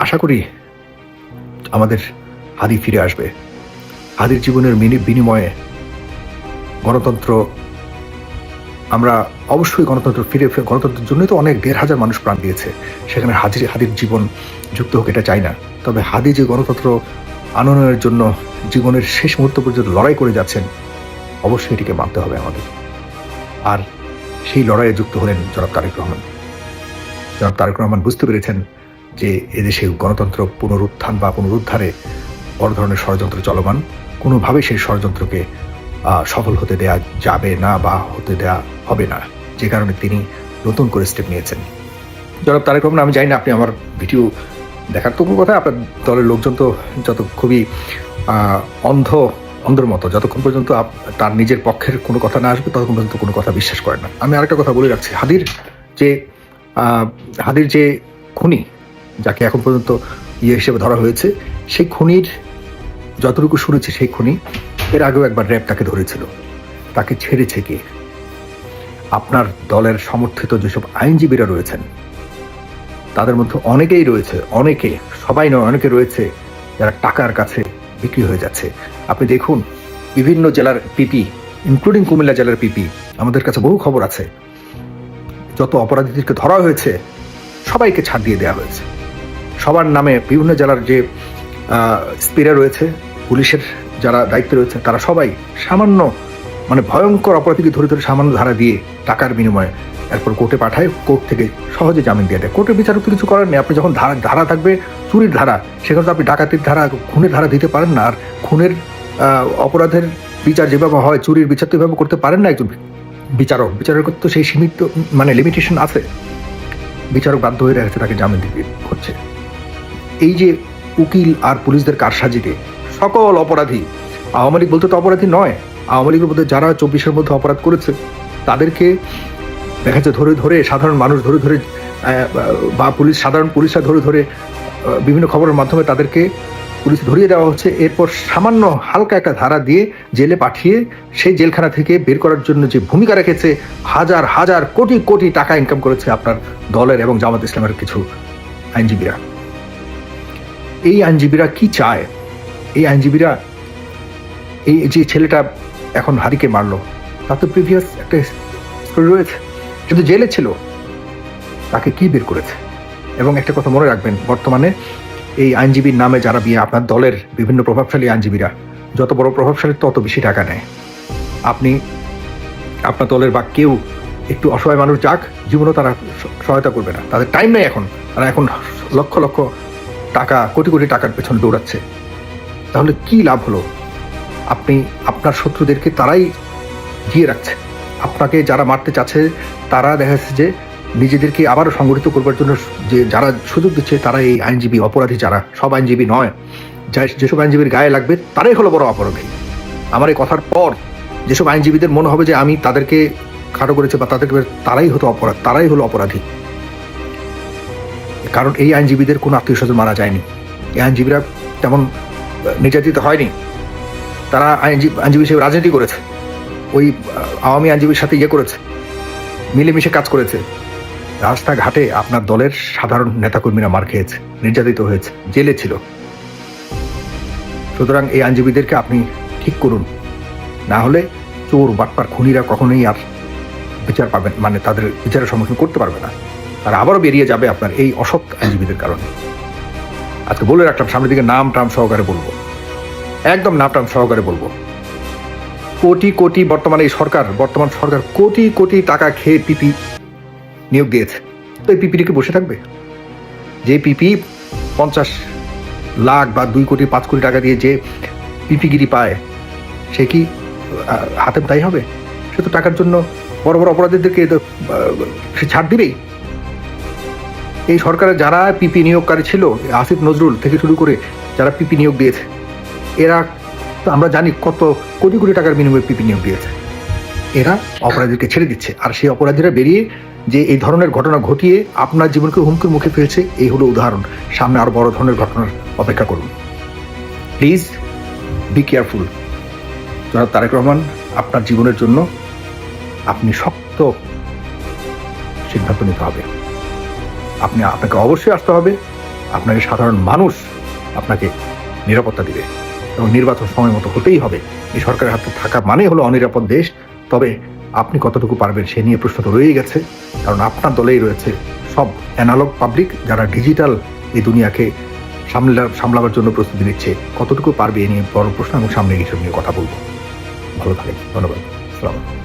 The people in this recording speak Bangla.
আশা করি আমাদের হাদি ফিরে আসবে। হাদির জীবনের মিনি- বিনিময়ে গণতন্ত্র, আমরা অবশ্যই গণতন্ত্র ফিরে গণতন্ত্রের জন্যই তো অনেক দেড় হাজার মানুষ প্রাণ দিয়েছে। সেখানে হাজির, হাদির জীবন যুক্ত হোক এটা চাই না। তবে হাদি যে গণতন্ত্র আনয়নের জন্য জীবনের শেষ মুহূর্ত পর্যন্ত লড়াই করে যাচ্ছেন, অবশ্যই এটিকে মানতে হবে আমাদের। আর সেই লড়াইয়ে যুক্ত হলেন জনাব তারেক রহমান। জনাব তারেক রহমান বুঝতে পেরেছেন যে এদেশে গণতন্ত্র পুনরুত্থান বা পুনরুদ্ধারে বড় ধরনের ষড়যন্ত্র চলমান কোনোভাবে সেই ষড়যন্ত্রকে সফল হতে দেয়া যাবে না বা হতে দেয়া হবে না। যে কারণে তিনি নতুন করে স্টেপ নিয়েছেন। জনাব তারেক রহমান, আমি জানি না আপনি আমার ভিডিও দেখার তো কথা, আপনার দলের লোকজন তো যত খুবই অন্ধ, অন্ধের মতো, যতক্ষণ পর্যন্ত তার নিজের পক্ষের কোনো কথা না আসবে, ততক্ষণ পর্যন্ত কোনো কথা বিশ্বাস করেন না। আমি আরেকটা কথা বলে রাখছি। হাদির যে হাদির যে খুনি যাকে এখন পর্যন্ত ইয়ে হিসেবে ধরা হয়েছে, সেই খুনির যতটুকু শুনেছি সেই খুনি এর আগেও একবার র্যাব তাকে ধরেছিল। তাকে ছেড়েছে কে? আপনার দলের সমর্থিত যেসব আইনজীবীরা রয়েছেন, তাদের মধ্যে অনেকেই রয়েছে, অনেকে, সবাই নয়, অনেকে রয়েছে যারা টাকার কাছে বিক্রি হয়ে যাচ্ছে। আপনি দেখুন, বিভিন্ন জেলার পিপি ইনক্লুডিং কুমিল্লা জেলার পিপি, আমাদের কাছে বহু খবর আছে। যত অপরাধীদেরকে ধরা হয়েছে, সবাইকে ছাড় দিয়ে দেওয়া হয়েছে। সবার নামে বিভিন্ন জেলার যে স্পিরা রয়েছে, পুলিশের যারা দায়িত্বে রয়েছে, তারা সবাই সামান্য মানে ভয়ঙ্কর অপরাধীকে ধরে ধরে সামান্য ধারা দিয়ে টাকার বিনিময়ে এরপর কোর্টে পাঠায়, কোর্ট থেকে সহজে জামিন দিয়ে দেয়। কোর্টের বিচারক তো কিছু করার নেই আপনি যখন ধারা ধারা থাকবে, চুরির ধারা, সেখানে তো আপনি ডাকাতির ধারা, খুনের ধারা দিতে পারেন না, আর খুনের অপরাধের বিচার যেভাবে হয়, চুরির বিচার তো এভাবে করতে পারেন না একজন বিচারক। বিচারক তো সেই সীমিত মানে লিমিটেশন আছে। বিচারক বাধ্য হয়ে যাচ্ছে তাকে জামিন দিতে হচ্ছে এই যে উকিল আর পুলিশদের কারসাজিতে সকল অপরাধী, আওয়ামী লীগ বলতে তো অপরাধী নয়, আওয়ামী লীগের মধ্যে যারা চব্বিশের মধ্যে অপরাধ করেছে, তাদেরকে দেখা যাচ্ছে ধরে ধরে সাধারণ মানুষ ধরে ধরে বা পুলিশ, সাধারণ পুলিশরা ধরে ধরে বিভিন্ন খবরের মাধ্যমে তাদেরকে পুলিশ ধরিয়ে দেওয়া হচ্ছে। এরপর সামান্য হালকা একটা ধারা দিয়ে জেলে পাঠিয়ে সেই জেলখানা থেকে বের করার জন্য যে ভূমিকা রেখেছে, হাজার হাজার কোটি কোটি টাকা ইনকাম করেছে আপনার দলের এবং জামাত ইসলামের কিছু আইনজীবীরা। এই আইনজীবীরা কি চায়? এই আইনজীবীরা এই যে ছেলেটা এখন হারিকে মারলো, তার তো প্রিভিয়াস একটা রয়েছে। কিন্তু জেলে ছিল, তাকে কি বের করেছে? এবং একটা কথা মনে রাখবেন, বর্তমানে এই আইনজীবীর নামে যারা বিয়ে, আপনার দলের বিভিন্ন প্রভাবশালী আইনজীবীরা, যত বড় প্রভাবশালী, তত বেশি টাকা নেয়। আপনি, আপনার দলের বা কেউ একটু অসহায় মানুষ যাক, জীবনও তারা সহায়তা করবে না। তাদের টাইম নেই এখন। তারা এখন লক্ষ লক্ষ টাকা, কোটি কোটি টাকার পেছনে দৌড়াচ্ছে। তাহলে কি লাভ হলো? আপনি, আপনার শত্রুদেরকে তারাই দিয়ে রাখছে। আপনাকে যারা মারতে চাচ্ছে, তারা দেখা যাচ্ছে যে নিজেদেরকে আবারও সংগঠিত করবার জন্য যে যারা সুযোগ দিচ্ছে, তারা এই আইনজীবী অপরাধী যারা, সব আইনজীবী নয়। যা যেসব আইনজীবীর গায়ে লাগবে, তারাই হলো বড় অপরাধী। আমার এই কথার পর যেসব আইনজীবীদের মনে হবে যে আমি তাদেরকে খাটো করেছে বা তাদেরকে তারাই হতো অপরাধ, তারাই হলো অপরাধী। কারণ এই আইনজীবীদের কোনো আত্মীয় স্বজন মারা যায়নি। এই আইনজীবীরা তেমন নির্যাতিত হয়নি। তারা আইনজীবী আইনজীবী হিসেবে রাজনীতি করেছে। ওই আওয়ামী আইনজীবীর সাথে ইয়ে করেছে। মিলেমিশে কাজ করেছে। রাস্তাঘাটে আপনার দলের সাধারণ নেতাকর্মীরা মার খেয়েছে, নির্যাতিত হয়েছে, জেলে ছিল। সুতরাং এই আইনজীবীদেরকে আপনি ঠিক করুন। না হলে চোর, বাটপার, খুনিরা কখনোই আর বিচার পাবেন মানে তাদের বিচারের সম্মুখীন করতে পারবে না। তারা আবারও বেরিয়ে যাবে আপনার এই অসৎ আইনজীবীদের কারণে। আজকে বলে রাখলাম, সামনের দিকে নাম টাম সহকারে বলব। একদম নাম টাম সহকারে বলব। কোটি কোটি বর্তমানে এই সরকার, বর্তমান সরকার কোটি কোটি টাকা খেয়ে পিপি নিয়োগ দিয়েছে। তো এই পিপিটিকে বসে থাকবে? যে পিপি পঞ্চাশ লাখ বা দুই কোটি, পাঁচ কোটি টাকা দিয়ে যে পিপিগিরি পায়, সে কি হাতে তাই হবে? সে তো টাকার জন্য বড় বড় অপরাধীদেরকে সে ছাড় দিবেই। এই সরকারের যারা পিপি নিয়োগকারী ছিল, আসিফ নজরুল থেকে শুরু করে যারা পিপি নিয়োগ দিয়েছে, এরা আমরা জানি কত কোটি কোটি টাকার বিনিময়ে পিপি নিয়োগ দিয়েছে। এরা অপরাধীকে ছেড়ে দিচ্ছে। আর সেই অপরাধীরা বেরিয়ে যে এই ধরনের ঘটনা ঘটিয়ে আপনার জীবনকে হুমকির মুখে ফেলছে, এই হলো উদাহরণ। সামনে আরও বড় ধরনের ঘটনার অপেক্ষা করুন। প্লিজ বি কেয়ারফুল জনাব তারেক রহমান, আপনার জীবনের জন্য আপনি শক্ত সিদ্ধান্ত নিতে হবে। আপনি আপনাকে অবশ্যই আসতে হবে। আপনাকে সাধারণ মানুষ আপনাকে নিরাপত্তা দিবে এবং নির্বাচন সময় মতো হতেই হবে। এই সরকারের হাতে থাকা মানে হলো অনিরাপদ দেশ। তবে আপনি কতটুকু পারবেন সে নিয়ে প্রশ্ন তো রয়েই গেছে। কারণ আপনার দলেই রয়েছে সব অ্যানালগ পাবলিক যারা ডিজিটাল এই দুনিয়াকে সামলা, সামলাবার জন্য প্রস্তুতি নিচ্ছে। কতটুকু পারবে এ নিয়ে বড় প্রশ্ন এবং সামনে কিছু নিয়ে কথা বলব। ভালো থাকেন ধন্যবাদ। সালাম